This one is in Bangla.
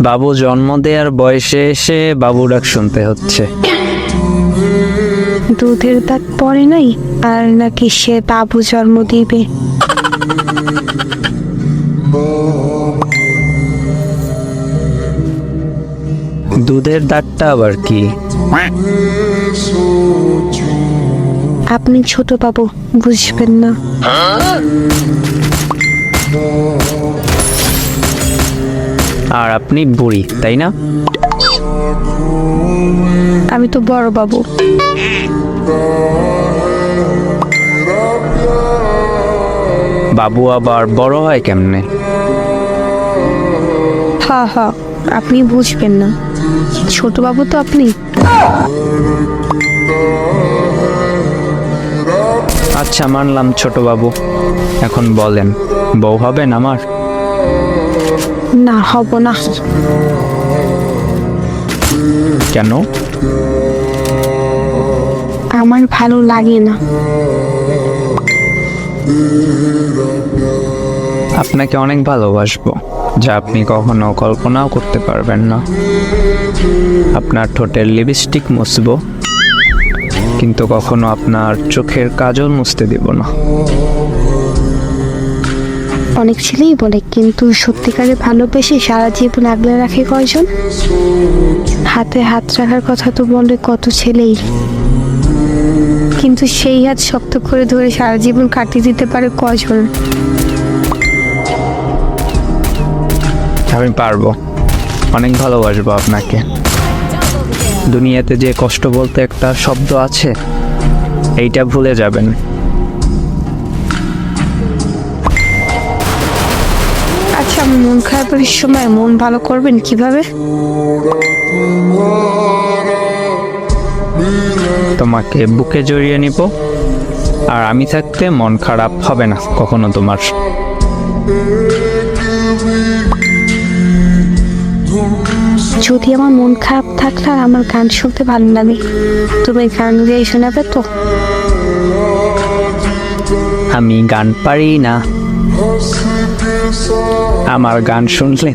বাবু জন্ম দেওয়ার বয়সে এসে বাবু ডাক শুনতে হচ্ছে। দুধের দাঁত পড়ে নাই আর নাকি সে বাবু জন্ম দিবে। দুধের দাঁতটা আবার কি? আপনি ছোট বাবু বুঝবেন না। আর আপনি বুড়ি তাই না? আমি তো বড় বাবু। বাবু আবার বড় হয় কেমনে? হা হা আপনি বুঝবেন না। ছোট বাবু তো আপনি। আচ্ছা মানলাম ছোট বাবু। এখন বলেন বউ হবেন আমার? না হব না। কেন? আমার ভালো লাগে না। আপনাকে অনেক ভালোবাসবো যা আপনি কখনো কল্পনাও করতে পারবেন না। আপনার ঠোঁটের লিপস্টিক মুছবো কিন্তু কখনো আপনার চোখের কাজল মুছতে দিব না। অনেক ছেলেই বলে, কিন্তু সত্যিকারে ভালোবেসে সারা জীবন আগলে রাখে কয়জন? হাতে হাত রাখার কথা তো বলে কত ছেলেই। কিন্তু সেই হাত শক্ত করে ধরে সারা জীবন কাটিয়ে দিতে পারে কয়জন? আমি পারব। অনেক ভালোবাসবো আপনাকে। দুনিয়াতে যে কষ্ট বলতে একটা শব্দ আছে, এইটা ভুলে যাবেন। মন খারাপের সময় মন ভালো করবেন কীভাবে? তোমাকে বুকে জড়িয়ে নিব আর আমি থাকতে মন খারাপ হবে না কখনো তোমার। যদি আমার মন খারাপ থাকলে আর আমার গান শুনতে ভালো লাগে তুমি গান দিয়ে শোনাবে তো? আমি গান পারি না। আমার গান শুনলে